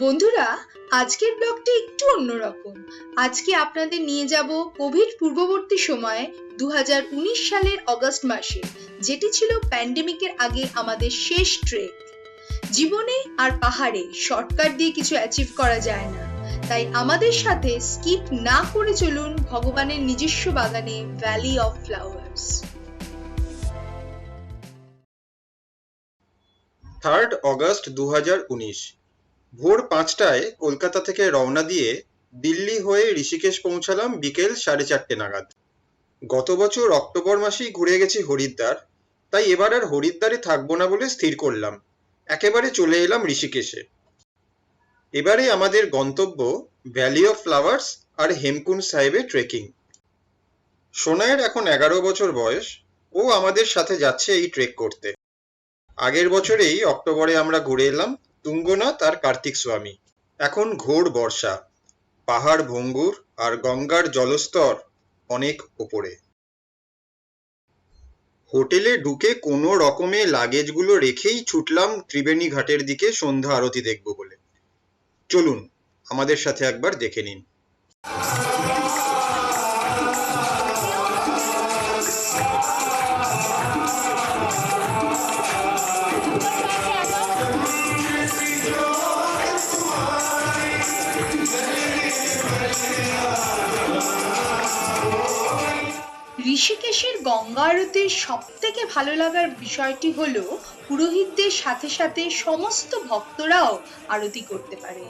বন্ধুরা, আজকের ব্লগটি একটু অন্যরকম। আজকে আপনাদের নিয়ে যাব কোভিড পূর্ববর্তী সময়ে দু সালের অগস্ট মাসে, যেটি ছিল প্যান্ডেমিকের আগে আমাদের শেষ ট্রেক জীবনে আর পাহাড়ে শর্টকাট দিয়ে কিছু অ্যাচিভ করা যায় না। তাই আমাদের সাথে স্কিপ না করে চলুন ভগবানের নিজস্ব বাগানে valley of flowers third August দু ভোর পাঁচটায় কলকাতা থেকে রওনা দিয়ে দিল্লি হয়ে ঋষিকেশ পৌঁছালাম বিকেল সাড়ে চারটে নাগাদ। গত বছর অক্টোবর মাসেই ঘুরে গেছি হরিদ্বার, তাই এবার আর হরিদ্বারে থাকব না বলে স্থির করলাম। একেবারে চলে এলাম ঋষিকেশে। এবারে আমাদের গন্তব্য ভ্যালি অফ ফ্লাওয়ার্স আর হেমকুন্ড সাহেবে ট্রেকিং সোনায়ের এখন এগারো বছর বয়স, ও আমাদের সাথে যাচ্ছে এই ট্রেক করতে। আগের বছরেই অক্টোবরে আমরা ঘুরে এলাম তুঙ্গনাথ আর কার্তিক স্বামী। এখন ঘোর বর্ষা। পাহাড় ভঙ্গুর আর গঙ্গার জলস্তর অনেক ওপরে। হোটেলে ঢুকে কোনো রকমে লাগেজগুলো রেখেই ছুটলাম ত্রিবেণী ঘাটের দিকে সন্ধ্যা আরতি দেখব বলে। চলুন, আমাদের সাথে একবার দেখে নিন। ঋষিকেশের গঙ্গা আরতির সব থেকে ভালো লাগার বিষয়টি হলো পুরোহিতদের সাথে সাথে সমস্ত ভক্তরাও আরতি করতে পারে।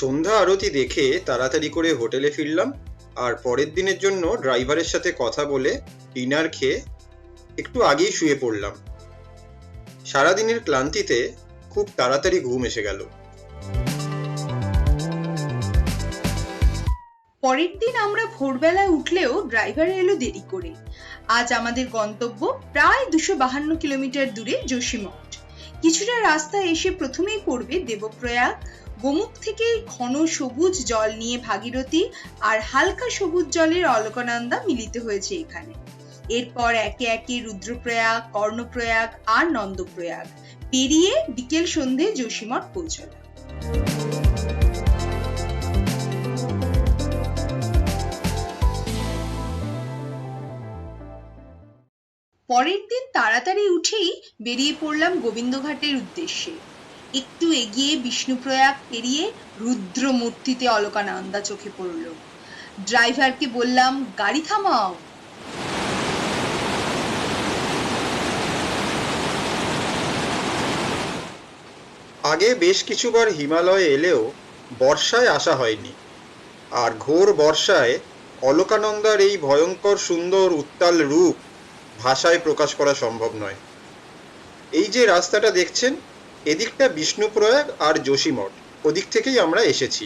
সন্ধ্যা আরতি দেখে তাড়াতাড়ি করে হোটেলে ফিরলাম, আর পরের দিনের জন্য ড্রাইভারের সাথে কথা বলে ডিনার খেয়ে একটু আগেই শুয়ে পড়লাম। সারাদিনের ক্লান্তিতে খুব তাড়াতাড়ি ঘুম এসে গেল। পরের দিন আমরা ভোরবেলায় উঠলেও ড্রাইভার এলো দেরি করে। আজ আমাদের গন্তব্য প্রায় দুশো বাহান্ন কিলোমিটার দূরে যোশীমঠ। কিছুটা রাস্তা এসে প্রথমেই পড়বে দেবপ্রয়াগ গোমুখ থেকে ঘন সবুজ জল নিয়ে ভাগীরথী আর হালকা সবুজ জলের অলকানন্দা মিলিত হয়েছে এখানে। এরপর একে একে রুদ্রপ্রয়াগ, কর্ণপ্রয়াগ আর নন্দপ্রয়াগ পেরিয়ে বিকেল সন্ধে যোশীমঠ পৌঁছলাম পরের দিন তাড়াতাড়ি উঠেই বেরিয়ে পড়লাম গোবিন্দঘাটের উদ্দেশ্যে। একটু এগিয়ে বিষ্ণুপ্রয়াগ পেরিয়ে রুদ্র মূর্তিতে অলকানন্দা চোখে পড়ল। ড্রাইভারকে বললাম, গাড়ি থামাও। আগে বেশ কিছুবার হিমালয়ে এলেও বর্ষায় আসা হয়নি। আর ঘোর বর্ষায় অলকানন্দার এই ভয়ঙ্কর সুন্দর উত্তাল রূপ ভাষায় প্রকাশ করা সম্ভব নয়। এই যে রাস্তাটা দেখছেন এদিকটা বিষ্ণুপ্রয়াগ আর যোশীমঠ ওদিক থেকেই আমরা এসেছি।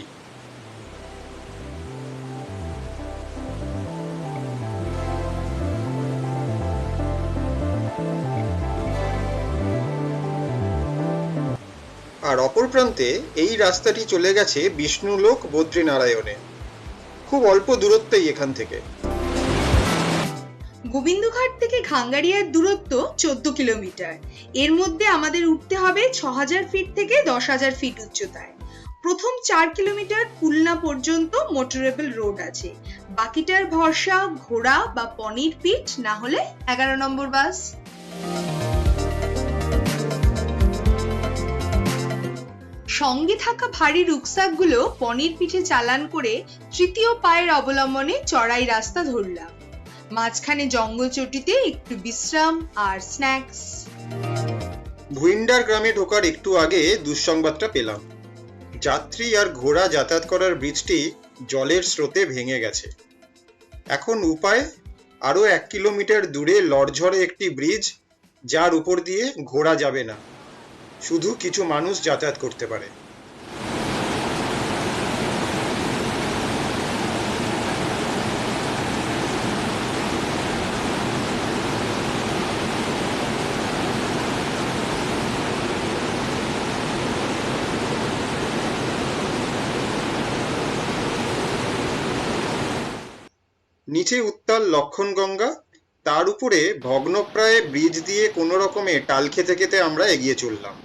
আর অপর প্রান্তে এই রাস্তাটি চলে গেছে বিষ্ণুলোক বদ্রীনারায়ণে। খুব অল্প দূরত্বেই এখান থেকে। গোবিন্দঘাট থেকে ঘাঙ্গারিয়ার দূরত্ব চোদ্দ কিলোমিটার। এর মধ্যে আমাদের উঠতে হবে ছ হাজার ফিট থেকে দশ হাজার ফিট উচ্চতায়। প্রথম চার কিলোমিটার খুলনা পর্যন্ত মোটরেবল রোড আছে। বাকিটার ভরসা ঘোড়া বা পনির পিঠ, না হলে এগারো নম্বর বাস। সঙ্গে থাকা ভারী রুকসাকগুলো পনির পিঠে চালান করে তৃতীয় পায়ের অবলম্বনে চড়াই রাস্তা ধরলাম। মাঝখানে জঙ্গল চটিতে একটু বিশ্রাম আর স্ন্যাক্স ভুইন্ডার গ্রামে ঢোকার একটু আগে দুঃসংবাদটা পেলাম। যাত্রী আর ঘোড়া যাতায়াত করার ব্রিজটি জলের স্রোতে ভেঙে গেছে। এখন উপায়? আরও এক কিলোমিটার দূরে লড়ঝড়ে একটি ব্রিজ, যার উপর দিয়ে ঘোড়া যাবে না। শুধু কিছু মানুষ যাতায়াত করতে পারে। নিচে উত্তাল লক্ষণ গঙ্গা, তার উপরে ভগ্নপ্রায় ব্রিজ দিয়ে কোনো রকমে টাল খেতে খেতে আমরা এগিয়ে চললাম।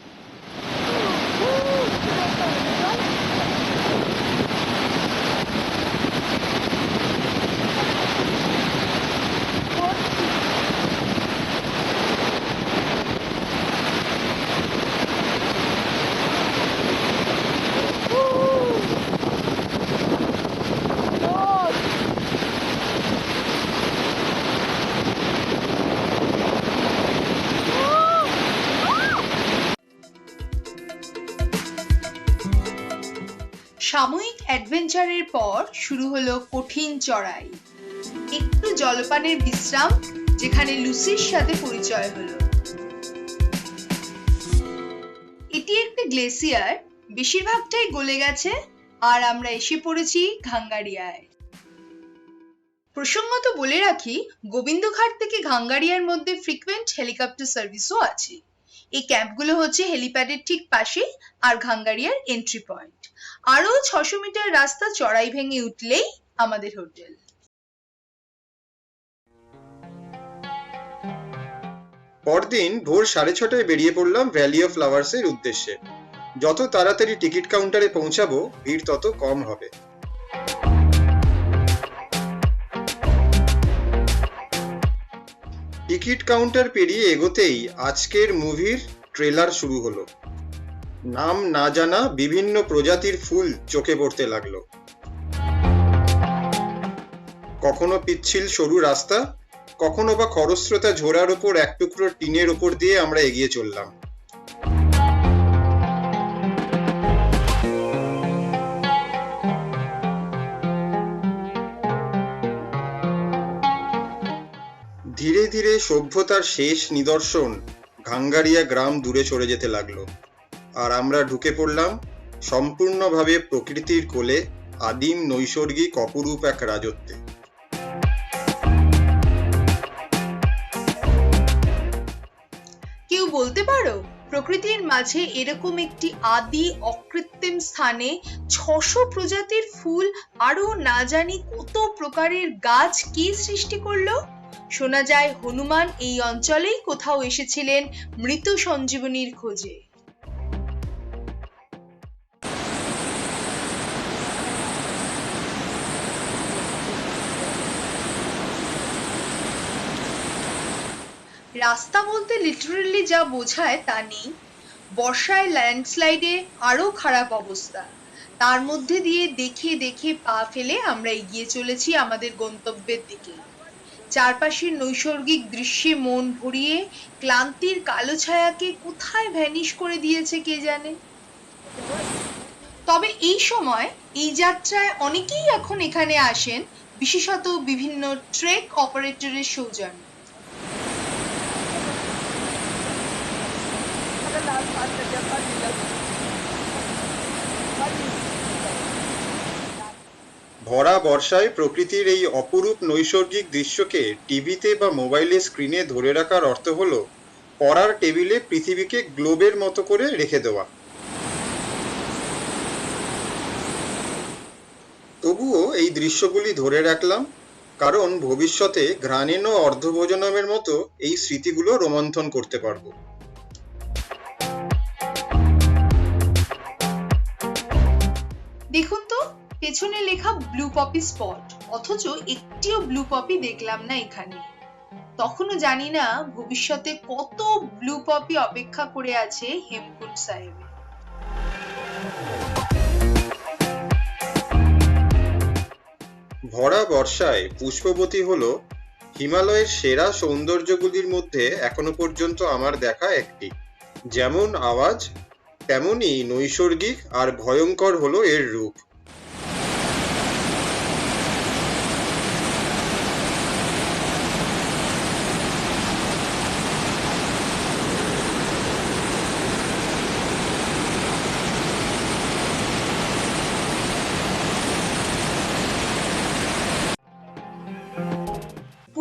সাময়িক অ্যাডভেঞ্চারের পর শুরু হলো কঠিন চড়াই। একটু জলপানের বিশ্রাম, যেখানে লুসির সাথে পরিচয় হলো। এটি একটি গ্লেসিয়ার বেশিরভাগটাই গলে গেছে, আর আমরা এসে পড়েছি ঘাঙ্গারিয়ায়। প্রসঙ্গত বলে রাখি, গোবিন্দঘাট থেকে ঘাঙ্গারিয়ার মধ্যে ফ্রিকোয়েন্ট হেলিকপ্টার সার্ভিসও আছে। এই ক্যাম্পগুলো হচ্ছে হেলিপ্যাডের ঠিক পাশে আর ঘাঙ্গারিয়ার এন্ট্রি পয়েন্ট আরও ছশো মিটার রাস্তা চড়াই ভেঙে উঠলেই আমাদের হোটেল। পরদিন ভোর সাড়ে ছটায় বেরিয়ে পড়লাম ভ্যালি অফ ফ্লাওয়ার্সের উদ্দেশ্যে। যত তাড়াতাড়ি টিকিট কাউন্টারে পৌঁছাবো, ভিড় তত কম হবে। টিকিট কাউন্টার পেরিয়ে এগোতেই আজকের মুভির ট্রেলার শুরু হলো। নাম না জানা বিভিন্ন প্রজাতির ফুল চোখে পড়তে লাগল। কখনো পিচ্ছিল সরু রাস্তা, কখনো বা খরস্রোতা ঝোড়ার ওপর এক টুকরো টিনের ওপর দিয়ে আমরা এগিয়ে চললাম। ধীরে সভ্যতার শেষ নিদর্শন ঘাঙ্গারিয়া গ্রাম দূরে সরে যেতে লাগল। আর আমরা ঢুকে পড়লাম সম্পূর্ণভাবে প্রকৃতির কোলে আদিম নৈসর্গিক অপরূপ এক রাজত্বে। কেউ বলতে পারো? প্রকৃতির মাঝে এরকম একটি আদি অকৃত্রিম স্থানে ছশো প্রজাতির ফুল আরও না জানি কত প্রকারের গাছ কে সৃষ্টি করল? শোনা যায়, হনুমান এই অঞ্চলেই কোথাও এসেছিলেন মৃত সঞ্জীবনীর খোঁজে। রাস্তা বলতে লিটারেলি যা বোঝায় তা নেই। বর্ষায় ল্যান্ডস্লাইডে আরও খারাপ অবস্থা। তার মধ্যে দিয়ে দেখে দেখে পা ফেলে আমরা এগিয়ে চলেছি আমাদের গন্তব্যের দিকে। চারপাশের নৈসর্গিক দৃশ্যে মন ভরিয়ে ক্লান্তির কালো ছায়াকে কোথায় ভ্যানিশ করে দিয়েছে কে জানে? তবে এই সময় এই যাত্রায় অনেকেই এখন এখানে আসেন, বিশেষত বিভিন্ন ট্রেক অপারেটরের সৌজন্যে ভরা বর্ষায় প্রকৃতির এই অপরূপ নৈসর্গিক দৃশ্যকে টিভিতে বা মোবাইলের স্ক্রিনে ধরে রাখার অর্থ হলো পড়ার টেবিলে পৃথিবীকে গ্লোবের মতো করে রেখে দেওয়া। তবুও এই দৃশ্যগুলি ধরে রাখলাম কারণ ভবিষ্যতে ঘ্রাণেন ও অর্ধভোজনমের মতো এই স্মৃতিগুলো রোমন্থন করতে পারব। দেখুন পেছনে লেখা ব্লু পপি স্পট অথচ একটিও ব্লু পপি দেখলাম না এখানে। তখনও জানি না ভবিষ্যতে কত ব্লু পপি অপেক্ষা করে আছে হেমকুন্ড সাহেবে। ভরা বর্ষায় পুষ্পবতী হলো, হিমালয়ের সেরা সৌন্দর্যগুলির মধ্যে এখনও পর্যন্ত আমার দেখা একটি। যেমন আওয়াজ, তেমনই নৈসর্গিক আর ভয়ঙ্কর হলো এর রূপ।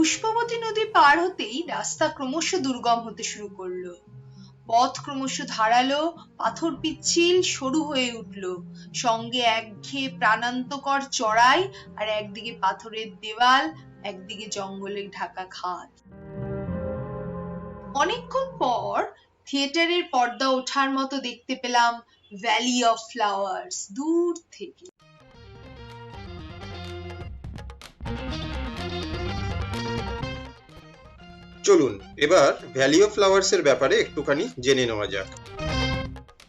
পুষ্পবতী নদী পার হতেই রাস্তা ক্রমশ দুর্গম হতে শুরু করল। পথ ক্রমশ ধারালো, পাথর পিচ্ছিল সরু হয়ে উঠল। সঙ্গে একঘেয়ে প্রাণান্তকর চড়াই আর একদিকে পাথরের দেওয়াল, একদিকে জঙ্গলে ঢাকা খাদ। অনেকক্ষণ পর থিয়েটারের পর্দা ওঠার মতো দেখতে পেলাম ভ্যালি অফ ফ্লাওয়ার্স দূর থেকে। চলুন, এবার ভ্যালি অফ ফ্লাওয়ার্স এর ব্যাপারে একটুখানি জেনে নেওয়া যাক।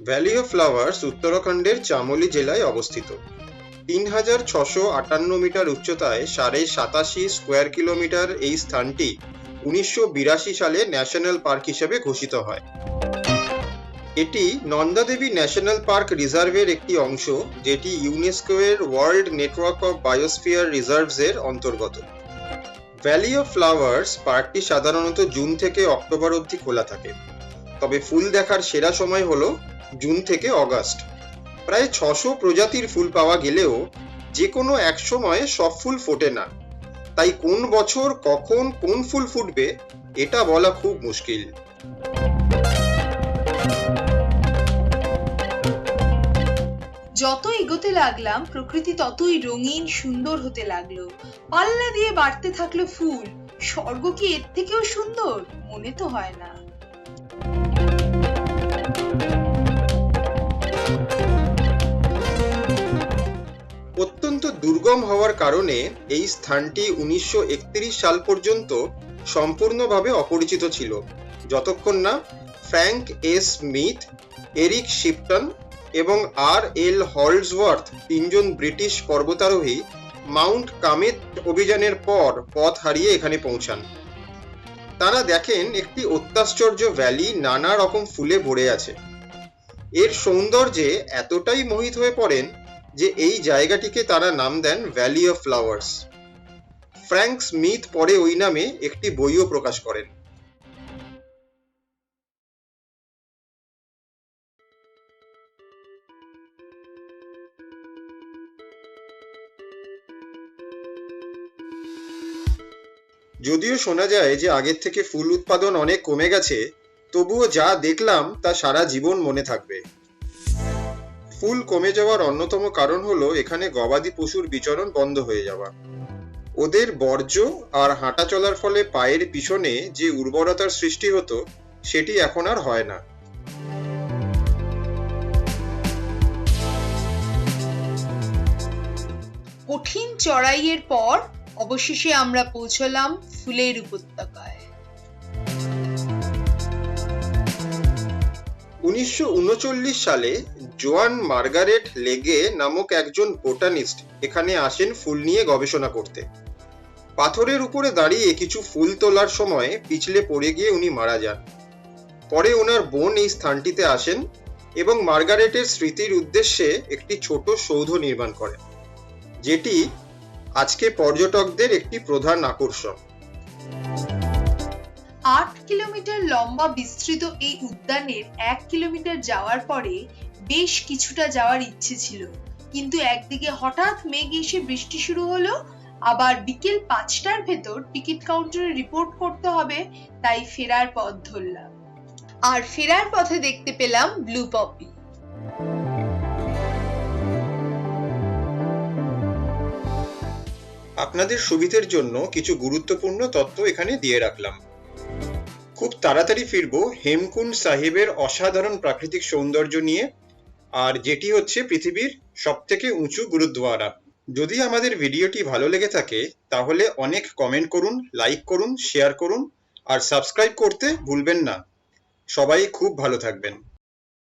ভ্যালি অফ ফ্লাওয়ার্স উত্তরাখণ্ডের চামোলি জেলায় অবস্থিত। তিন হাজার ছশো আটান্ন মিটার উচ্চতায় সাড়ে সাতাশি স্কোয়ার কিলোমিটার এই স্থানটি উনিশশো বিরাশি সালে ন্যাশনাল পার্ক হিসেবে ঘোষিত হয়। এটি নন্দাদেবী ন্যাশনাল পার্ক রিজার্ভের একটি অংশ, যেটি ইউনেস্কো এর world network of biosphere reserves এর অন্তর্গত। ভ্যালি অফ ফ্লাওয়ার্স পার্কটি সাধারণত জুন থেকে অক্টোবর অবধি খোলা থাকে। তবে ফুল দেখার সেরা সময় হল জুন থেকে অগাস্ট। প্রায় ছশো প্রজাতির ফুল পাওয়া গেলেও যে কোনো এক সময়ে সব ফুল ফোটে না। তাই কোন বছর কখন কোন ফুল ফুটবে, এটা বলা খুব মুশকিল। যত এগোতে লাগলাম, প্রকৃতি ততই রঙিন, সুন্দর হতে লাগল। পাল্লা দিয়ে বাড়তে থাকল ফুল। স্বর্গ কি এর থেকেও সুন্দর? মনে তো হয় না। অত্যন্ত দুর্গম হওয়ার কারণে এই স্থানটি উনিশশো একত্রিশ সাল পর্যন্ত সম্পূর্ণভাবে অপরিচিত ছিল। যতক্ষণ না Frank S Smith, Eric Shipton এবং আর এল হল্ডসওয়ার্থ তিনজন ব্রিটিশ পর্বতারোহী মাউন্ট কামেট অভিযানের পর পথ হারিয়ে এখানে পৌঁছান। তারা দেখেন একটি অত্যাশ্চর্য ভ্যালি নানা রকম ফুলে ভরে আছে। এর সৌন্দর্যে এতটাই মোহিত হয়ে পড়েন যে এই জায়গাটিকে তারা নাম দেন valley of flowers. Frank Smith পরে ওই নামে একটি বইও প্রকাশ করেন। যদিও শোনা যায় যে আগের থেকে ফুল উৎপাদন অনেক কমে গেছে, তবুও যা দেখলাম তা সারা জীবন মনে থাকবে। ফুল কমে যাওয়ার অন্যতম কারণ হলো এখানে গবাদি পশুর বিচরণ বন্ধ হয়ে যাওয়া। ওদের বর্জ্য আর হাঁটা চলার ফলে পায়ের পিছনে যে উর্বরতার সৃষ্টি হতো, সেটি এখন আর হয় না। কঠিন চড়াইয়ের পর অবশেষে আমরা পৌঁছলাম ফুলের উপত্যকায়। উনিশশো উনচল্লিশ সালে জোয়ান মার্গারেট লেগে নামক একজন বোটানিস্ট এখানে আসেন ফুল নিয়ে গবেষণা করতে। পাথরের উপরে দাঁড়িয়ে কিছু ফুল তোলার সময় পিছলে পড়ে গিয়ে উনি মারা যান। পরে ওনার বোন এই স্থানটিতে আসেন এবং মার্গারেটের স্মৃতির উদ্দেশ্যে একটি ছোট সৌধ নির্মাণ করেন, যেটি আজকে পর্যটকদের একটি প্রধান আকর্ষণ। আট কিলোমিটার লম্বা বিস্তৃত এই উদ্যানের এক কিলোমিটার যাওয়ার পরে বেশ কিছুটা যাওয়ার ইচ্ছে ছিল। কিন্তু একদিকে হঠাৎ মেঘ এসে বৃষ্টি শুরু হলো, আবার বিকেল পাঁচটার ভেতর টিকিট কাউন্টারে রিপোর্ট করতে হবে, তাই ফেরার পথ ধরলাম। আর ফেরার পথে দেখতে পেলাম ব্লু পপি। আপনাদের সুবিধের জন্য কিছু গুরুত্বপূর্ণ তথ্য এখানে দিয়ে রাখলাম। খুব তাড়াতাড়ি ফিরবো হেমকুন্ড সাহেবের অসাধারণ প্রাকৃতিক সৌন্দর্য নিয়ে, আর যেটি হচ্ছে পৃথিবীর সবথেকে উঁচু গুরুদ্বারা। যদি আমাদের ভিডিওটি ভালো লেগে থাকে, তাহলে অনেক কমেন্ট করুন, লাইক করুন, শেয়ার করুন, আর সাবস্ক্রাইব করতে ভুলবেন না। সবাই খুব ভালো থাকবেন।